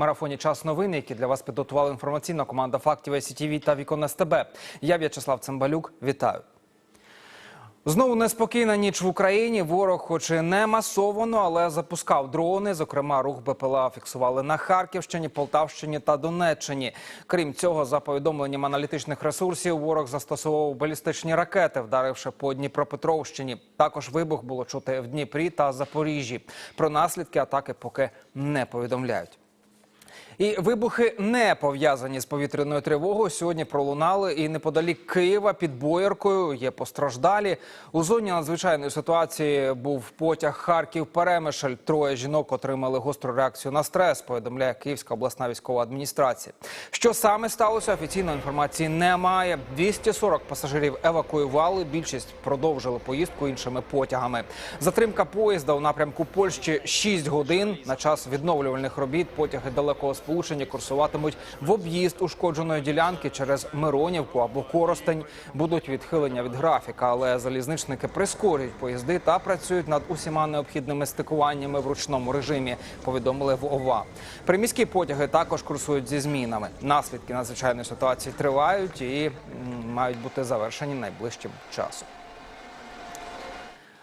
марафоні час новин, які для вас підготувала інформаційна команда фактів СІТВ та Вікон СТБ. Я В'ячеслав Цимбалюк. Вітаю. Знову неспокійна ніч в Україні. Ворог, хоч і не масовано, але запускав дрони. Зокрема, рух БПЛА фіксували на Харківщині, Полтавщині та Донеччині. Крім цього, за повідомленням аналітичних ресурсів, ворог застосовував балістичні ракети, вдаривши по Дніпропетровщині. Також вибух було чути в Дніпрі та Запоріжжі. Про наслідки атаки поки не повідомляють. І вибухи не пов'язані з повітряною тривогою. Сьогодні пролунали і неподалік Києва під Бояркою є постраждалі. У зоні надзвичайної ситуації був потяг Харків Перемишль. Троє жінок отримали гостру реакцію на стрес. Повідомляє Київська обласна військова адміністрація. Що саме сталося? Офіційної інформації немає. 240 пасажирів евакуювали. Більшість продовжили поїздку іншими потягами. Затримка поїзда у напрямку Польщі 6 годин. На час відновлювальних робіт потяги далекого сполучення курсуватимуть в об'їзд ушкодженої ділянки через Миронівку або Коростень. Будуть відхилення від графіка, але залізничники прискорюють поїзди та працюють над усіма необхідними стикуваннями в ручному режимі. Повідомили в ОВА. Приміські потяги також курсують зі змінами. Наслідки надзвичайної ситуації тривають і мають бути завершені найближчим часом.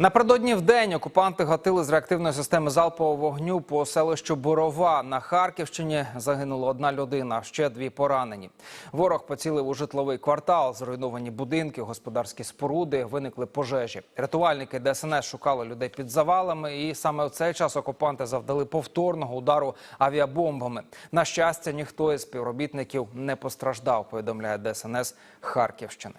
Напередодні в день окупанти гатили з реактивної системи залпового вогню по селищу Борова. На Харківщині загинула одна людина, ще дві поранені. Ворог поцілив у житловий квартал, зруйновані будинки, господарські споруди, виникли пожежі. Рятувальники ДСНС шукали людей під завалами, і саме в цей час окупанти завдали повторного удару авіабомбами. На щастя, ніхто із співробітників не постраждав. Повідомляє ДСНС Харківщини.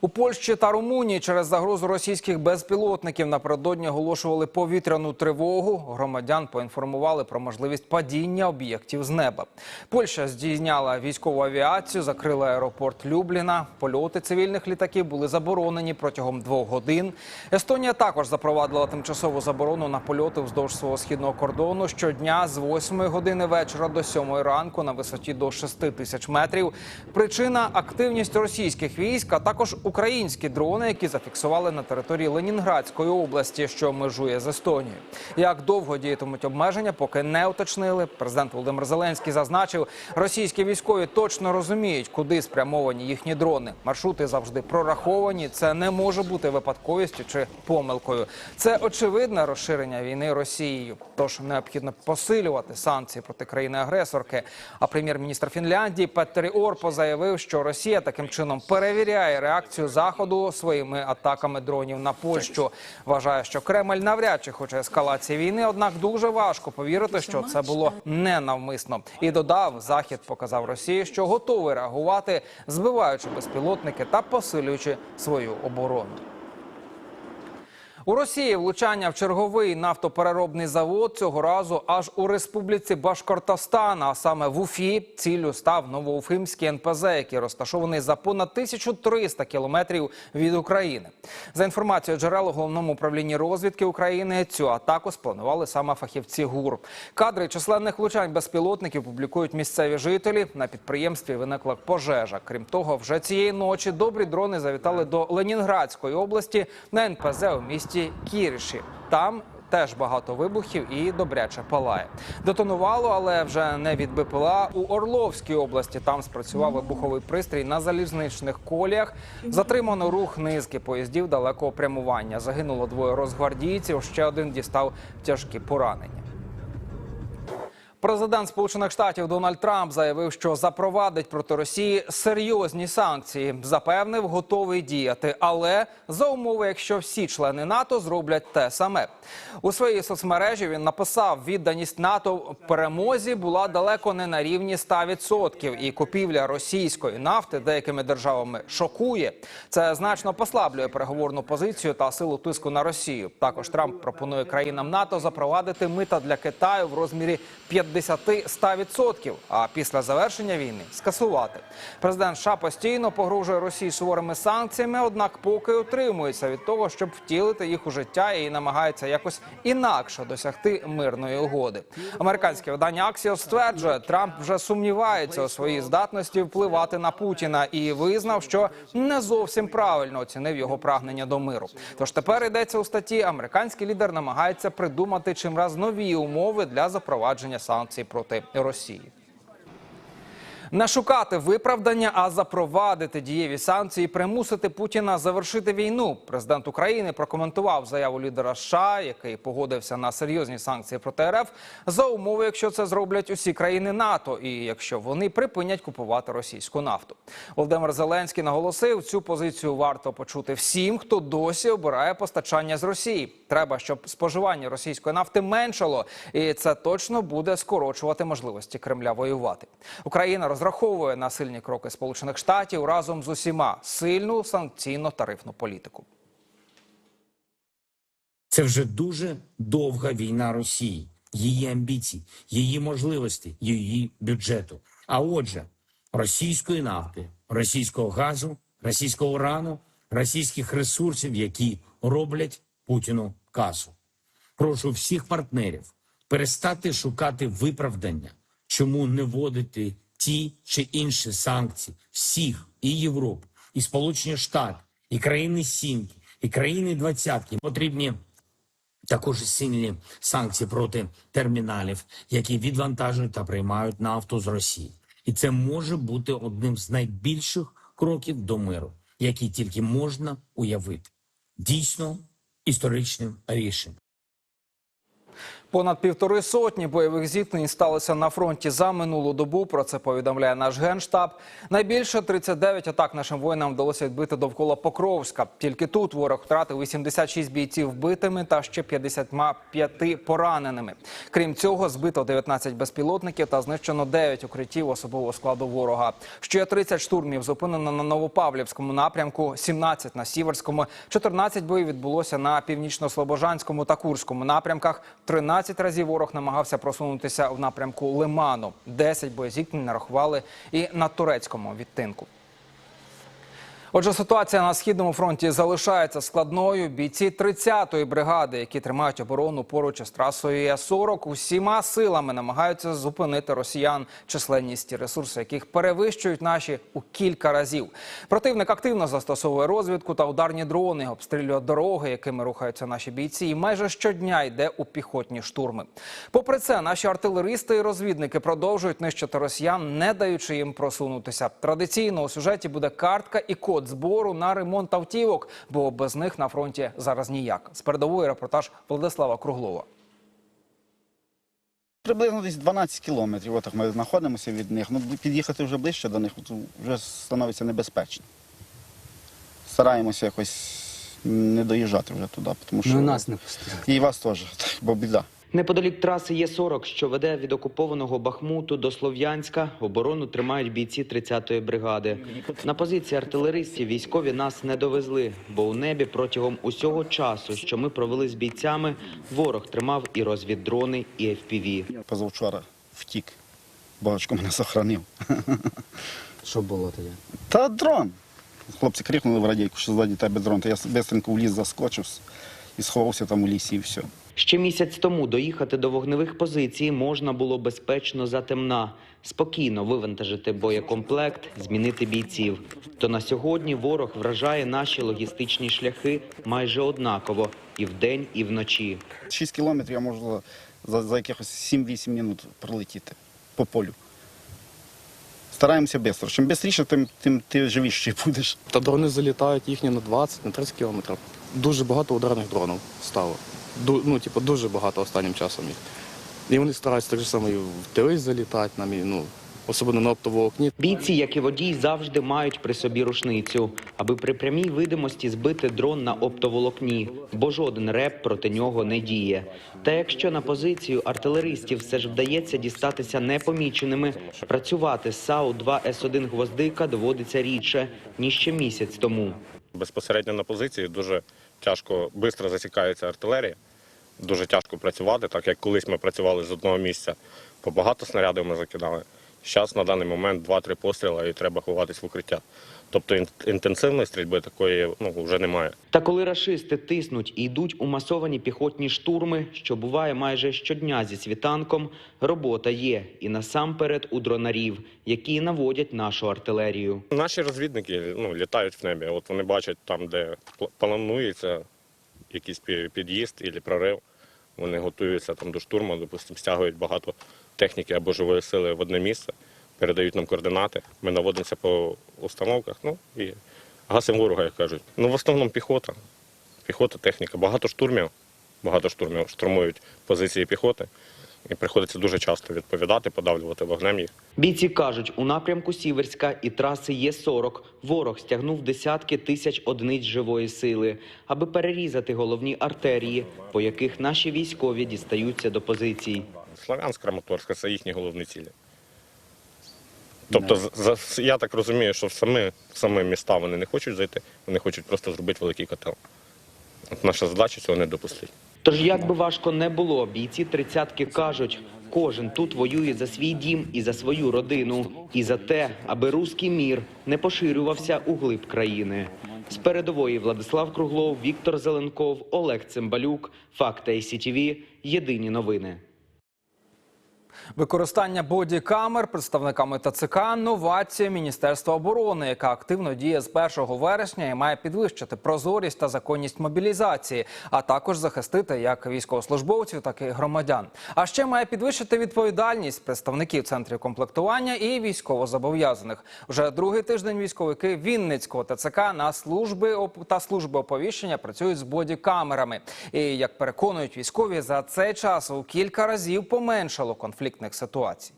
У Польщі та Румунії через загрозу російських безпілотників напередодні оголошували повітряну тривогу. Громадян поінформували про можливість падіння об'єктів з неба. Польща здійняла військову авіацію, закрила аеропорт Любліна. Польоти цивільних літаків були заборонені протягом двох годин. Естонія також запровадила тимчасову заборону на польоти вздовж свого східного кордону щодня з 8 години вечора до 7 ранку на висоті до 6 тисяч метрів. Причина активність російських військ, а також українські дрони, які зафіксували на території Ленінградської області, що межує з Естонією. Як довго діятимуть обмеження, поки не уточнили. Президент Володимир Зеленський зазначив, російські військові точно розуміють, куди спрямовані їхні дрони. Маршрути завжди прораховані. Це не може бути випадковістю чи помилкою. Це очевидне розширення війни Росією. Тож необхідно посилювати санкції проти країни-агресорки. А прем'єр-міністр Фінляндії Петтері Орпо заявив, що Росія таким чином перевіряє реакцію заходу своїми атаками дронів на Польщу. Вважає, що Кремль навряд чи хоче ескалації війни, однак дуже важко повірити, що це було ненавмисно. І додав, захід показав Росії, що готовий реагувати, збиваючи безпілотники та посилюючи свою оборону. У Росії влучання в черговий нафтопереробний завод цього разу аж у республіці Башкортостан, а саме в Уфі. Ціллю став Новоуфимський НПЗ, який розташований за понад 1300 кілометрів від України. За інформацією джерел у головному управлінні розвідки України, цю атаку спланували саме фахівці ГУР. Кадри численних влучань безпілотників публікують місцеві жителі. На підприємстві виникла пожежа. Крім того, вже цієї ночі добрі дрони завітали до Ленінградської області на НПЗ у місті Кіріші. Там Теж багато вибухів і добряче палає. Детонувало, але вже не від БПЛА у Орловській області. Там спрацював вибуховий пристрій на залізничних коліях. Затримано рух низки поїздів далекого прямування. Загинуло двоє розгвардійців. Ще один дістав тяжкі поранення. Президент Сполучених Штатів Дональд Трамп заявив, що запровадить проти Росії серйозні санкції. Запевнив, готовий діяти, але за умови, якщо всі члени НАТО зроблять те саме. У своїй соцмережі він написав: відданість НАТО перемозі була далеко не на рівні 100%. І купівля російської нафти деякими державами шокує. Це значно послаблює переговорну позицію та силу тиску на Росію. Також Трамп пропонує країнам НАТО запровадити мита для Китаю в розмірі 50-100%, а після завершення війни скасувати. Президент США постійно погрожує Росії суворими санкціями, однак поки утримується від того, щоб втілити їх у життя і намагається якось інакше досягти мирної угоди. Американське видання Axios стверджує, Трамп вже сумнівається у своїй здатності впливати на Путіна і визнав, що не зовсім правильно оцінив його прагнення до миру. Тож тепер йдеться у статті, американський лідер намагається придумати чимраз нові умови для запровадження санкцій санкцій проти Росії. Не шукати виправдання, а запровадити дієві санкції, примусити Путіна завершити війну. Президент України прокоментував заяву лідера США, який погодився на серйозні санкції проти РФ за умови, якщо це зроблять усі країни НАТО, і якщо вони припинять купувати російську нафту. Володимир Зеленський наголосив, цю позицію варто почути всім, хто досі обирає постачання з Росії. Треба, щоб споживання російської нафти меншало, і це точно буде скорочувати можливості Кремля воювати. Україна розраховує на сильні кроки Сполучених Штатів разом з усіма сильну санкційно-тарифну політику. Це вже дуже довга війна Росії, її амбіцій, її можливості, її бюджету. А отже, російської нафти, російського газу, російського урану, російських ресурсів, які роблять Путіну касу. Прошу всіх партнерів перестати шукати виправдання, чому не вводити ті чи інші санкції всіх і Європу, і Сполучені Штати, і країни Сімки, і країни Двадцятки потрібні також сильні санкції проти терміналів, які відвантажують та приймають нафту з Росії. І це може бути одним з найбільших кроків до миру, які тільки можна уявити. Дійсно історичним рішенням. Понад півтори сотні бойових зіткнень сталося на фронті за минулу добу. Про це повідомляє наш генштаб. Найбільше 39 атак нашим воїнам вдалося відбити довкола Покровська. Тільки тут ворог втратив 86 бійців вбитими та ще 55 пораненими. Крім цього, збито 19 безпілотників та знищено 9 укриттів особового складу ворога. Ще 30 штурмів зупинено на Новопавлівському напрямку, 17 на Сіверському, 14 боїв відбулося на північно-слобожанському та Курському напрямках. 13 разів ворог намагався просунутися в напрямку Лиману. 10 боєзіткнень нарахували і на турецькому відтинку. Отже, ситуація на східному фронті залишається складною. Бійці 30-ї бригади, які тримають оборону поруч із трасою Е-40, усіма силами намагаються зупинити росіян, численність ресурси, яких перевищують наші у кілька разів. Противник активно застосовує розвідку та ударні дрони, обстрілює дороги, якими рухаються наші бійці, і майже щодня йде у піхотні штурми. Попри це, наші артилеристи і розвідники продовжують нищити росіян, не даючи їм просунутися. Традиційно у сюжеті буде картка і код збору на ремонт автівок, бо без них на фронті зараз ніяк. З передової репортаж Владислава Круглова. Приблизно десь 12 кілометрів. Отак ми знаходимося від них. Ну, під'їхати вже ближче до них вже становиться небезпечно. Стараємося якось не доїжджати вже туди, тому що Ну, і нас не пустили. і вас теж, бо біда. Неподалік траси Є-40, що веде від окупованого Бахмуту до Слов'янська, оборону тримають бійці 30-ї бригади. На позиції артилеристів військові нас не довезли, бо у небі протягом усього часу, що ми провели з бійцями, ворог тримав і розвіддрони, і FPV. Позавчора втік. Богачко мене сохранив. Що було тоді? Та дрон. Хлопці крикнули в радійку, що ззаді тебе дрон. То я швидко в ліс заскочив і сховався там у лісі і все. Ще місяць тому доїхати до вогневих позицій можна було безпечно затемна, спокійно вивантажити боєкомплект, змінити бійців. То на сьогодні ворог вражає наші логістичні шляхи майже однаково і вдень, і вночі. 6 кілометрів я можу за, за якихось 7-8 минут пролетіти по полю. Стараємося швидко. Чим швидше, тим, тим ти живіший будеш. Та дрони залітають їхні на 20, на 30 кілометрів. Дуже багато ударних дронів стало. Ну, типу, дуже багато останнім часом їх. І вони стараються так же само і в тили залітати, нам, і, ну, особливо на оптоволокні. Бійці, як і водій, завжди мають при собі рушницю, аби при прямій видимості збити дрон на оптоволокні, бо жоден реп проти нього не діє. Та якщо на позицію артилеристів все ж вдається дістатися непоміченими, працювати з САУ-2 С1 «Гвоздика» доводиться рідше, ніж ще місяць тому. Безпосередньо на позиції дуже тяжко, швидко засікається артилерія. Дуже тяжко працювати, так як колись ми працювали з одного місця. По багато снарядів ми закидали. Зараз на даний момент 2-3 постріли і треба ховатись в укриття. Тобто інтенсивної стрільби такої ну, вже немає. Та коли рашисти тиснуть і йдуть у масовані піхотні штурми, що буває майже щодня зі світанком, робота є і насамперед у дронарів, які наводять нашу артилерію. Наші розвідники ну, літають в небі. От вони бачать там, де пл- планується якийсь під'їзд або прорив. Вони готуються там до штурму, допустимо, стягують багато техніки або живої сили в одне місце, передають нам координати. Ми наводимося по установках. Ну і гасимо ворога, як кажуть. Ну, в основному піхота. Піхота, техніка. Багато штурмів. Багато штурмів штурмують позиції піхоти. І приходиться дуже часто відповідати, подавлювати вогнем їх. Бійці кажуть, у напрямку Сіверська і траси Є-40 ворог стягнув десятки тисяч одиниць живої сили, аби перерізати головні артерії, по яких наші військові дістаються до позицій. Славянськ, Краматорська це їхні головні цілі. Тобто, за, за- я так розумію, що в самі, в самі міста вони не хочуть зайти, вони хочуть просто зробити великий котел. От наша задача цього не допустити. Тож, як би важко не було, бійці тридцятки кажуть, кожен тут воює за свій дім і за свою родину, і за те, аби руський мір не поширювався у глиб країни. З передової Владислав Круглов, Віктор Зеленков, Олег Цимбалюк, Факти ICTV, Єдині новини. Використання бодікамер представниками ТЦК – новація Міністерства оборони, яка активно діє з 1 вересня і має підвищити прозорість та законність мобілізації, а також захистити як військовослужбовців, так і громадян. А ще має підвищити відповідальність представників центрів комплектування і військовозобов'язаних. Вже другий тиждень військовики Вінницького ТЦК на служби та служби оповіщення працюють з бодікамерами. І як переконують військові, за цей час у кілька разів поменшало конфліктних ситуацій.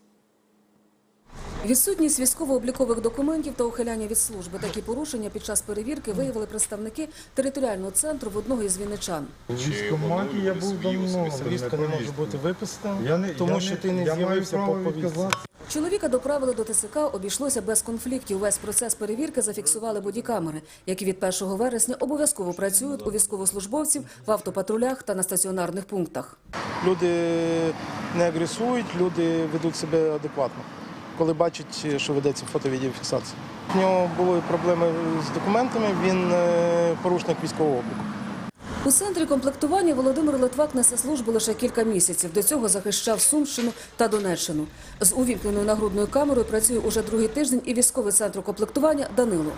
Відсутність військово-облікових документів та ухиляння від служби. Такі порушення під час перевірки виявили представники територіального центру в одного із вінничан. У військкоматі я був давно. Повістка не може бути виписана, Я не, тому я що ти не з'явився по повістці. Чоловіка доправили до ТСК, обійшлося без конфліктів. Весь процес перевірки зафіксували бодікамери, які від 1 вересня обов'язково працюють у військовослужбовців в автопатрулях та на стаціонарних пунктах. Люди не агресують, люди ведуть себе адекватно, коли бачать, що ведеться фото-відеофіксація. У нього були проблеми з документами, він е, порушник військового обліку. У центрі комплектування Володимир Литвак несе службу лише кілька місяців. До цього захищав Сумщину та Донеччину. З увімкненою нагрудною камерою працює уже другий тиждень і військовий центр комплектування Данило.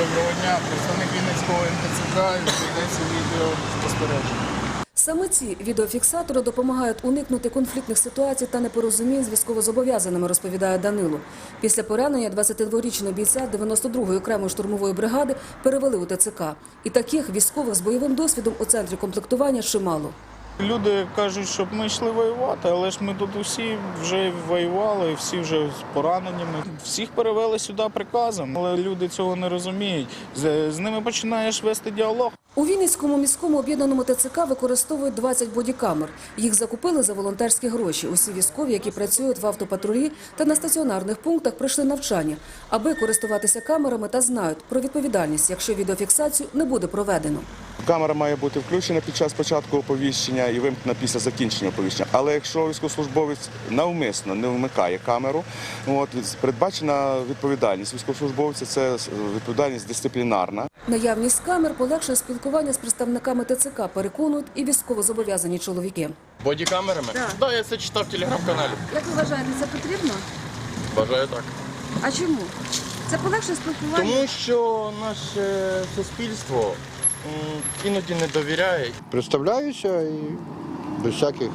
Доброго дня, представник Вінницького МТЦК, йдеться відео спостереження. Саме ці відеофіксатори допомагають уникнути конфліктних ситуацій та непорозумінь з військовозобов'язаними, розповідає Данило. Після поранення 22-річного бійця 92-ї окремої штурмової бригади перевели у ТЦК. І таких військових з бойовим досвідом у центрі комплектування чимало. Люди кажуть, щоб ми йшли воювати, але ж ми тут усі вже воювали, всі вже з пораненнями. Всіх перевели сюди приказом, але люди цього не розуміють. З, з ними починаєш вести діалог. У Вінницькому міському об'єднаному ТЦК використовують 20 бодікамер. Їх закупили за волонтерські гроші. Усі військові, які працюють в автопатрулі та на стаціонарних пунктах, пройшли навчання, аби користуватися камерами та знають про відповідальність, якщо відеофіксацію не буде проведено. Камера має бути включена під час початку оповіщення і вимкнена після закінчення оповіщення. Але якщо військовослужбовець навмисно не вмикає камеру, от передбачена відповідальність військовослужбовця це відповідальність дисциплінарна. Наявність камер полегшує спілкування з представниками ТЦК, переконують і військовозобов'язані чоловіки. Бодікамерами? Так, да, я це читав в телеграм-каналі. Як ви вважаєте, це потрібно? Бажаю так. А чому? Це полегшує спілкування? Тому що наше суспільство іноді не довіряє. Представляюся і без всяких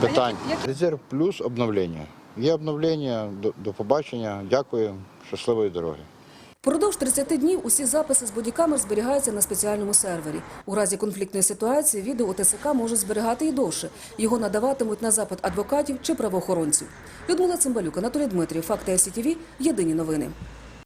питань. Резерв плюс обновлення. Є обновлення, до, до побачення. Дякую, щасливої дороги. Продовж 30 днів усі записи з бодікамер зберігаються на спеціальному сервері. У разі конфліктної ситуації відео у ТСК можуть зберігати і довше. Його надаватимуть на запит адвокатів чи правоохоронців. Людмила Цимбалюк, Анатолій Дмитрів, Факти СІТВ, Єдині новини.